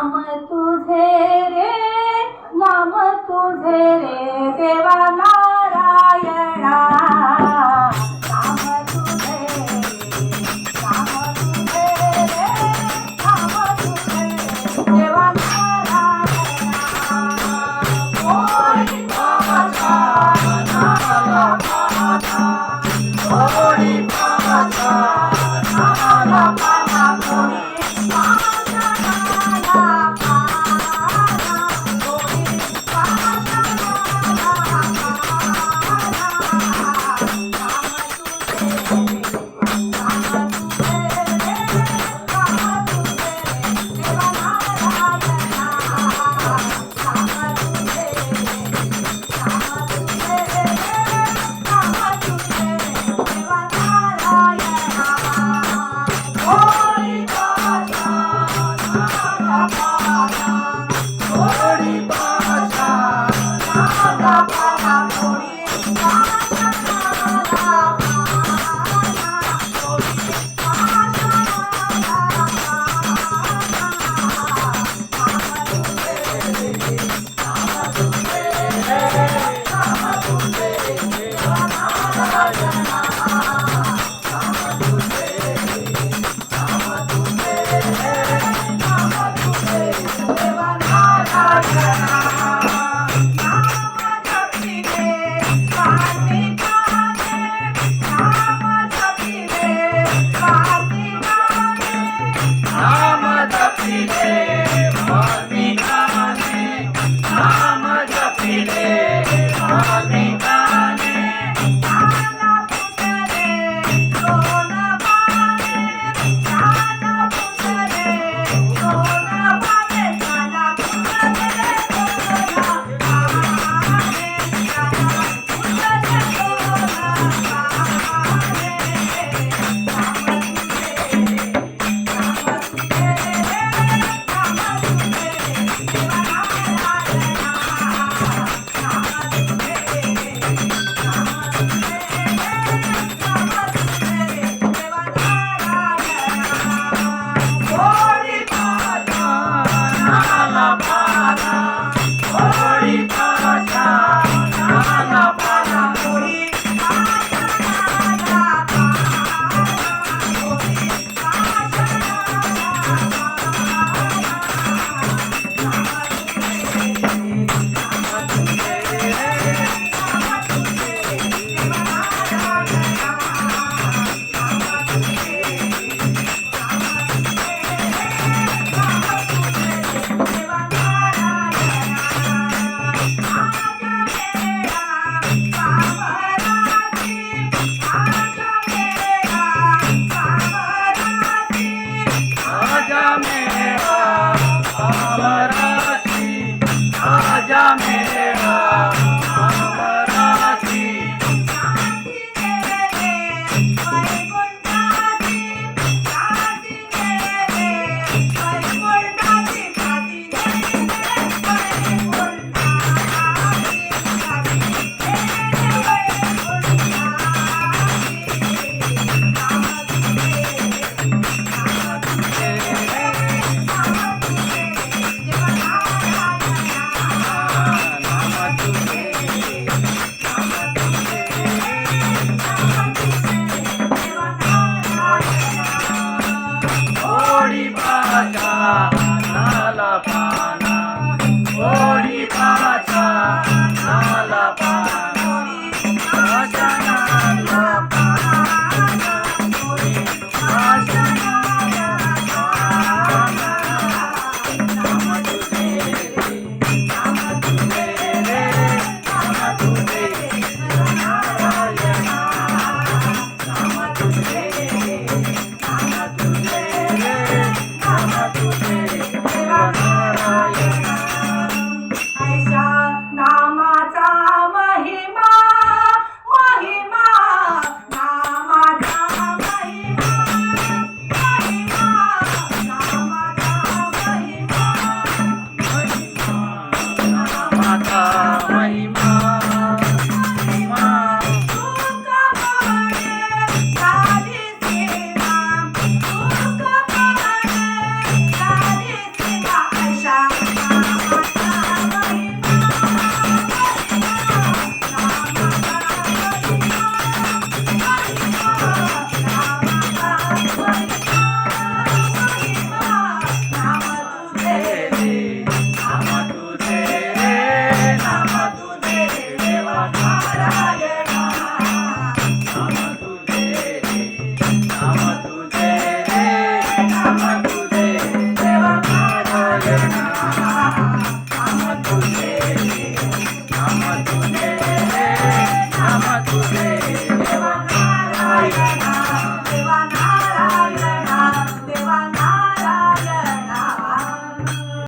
नाम तुझे रे नाम तुझे रे देवा I'm a Ramajapine. Paripara, Paripara. पाना पाना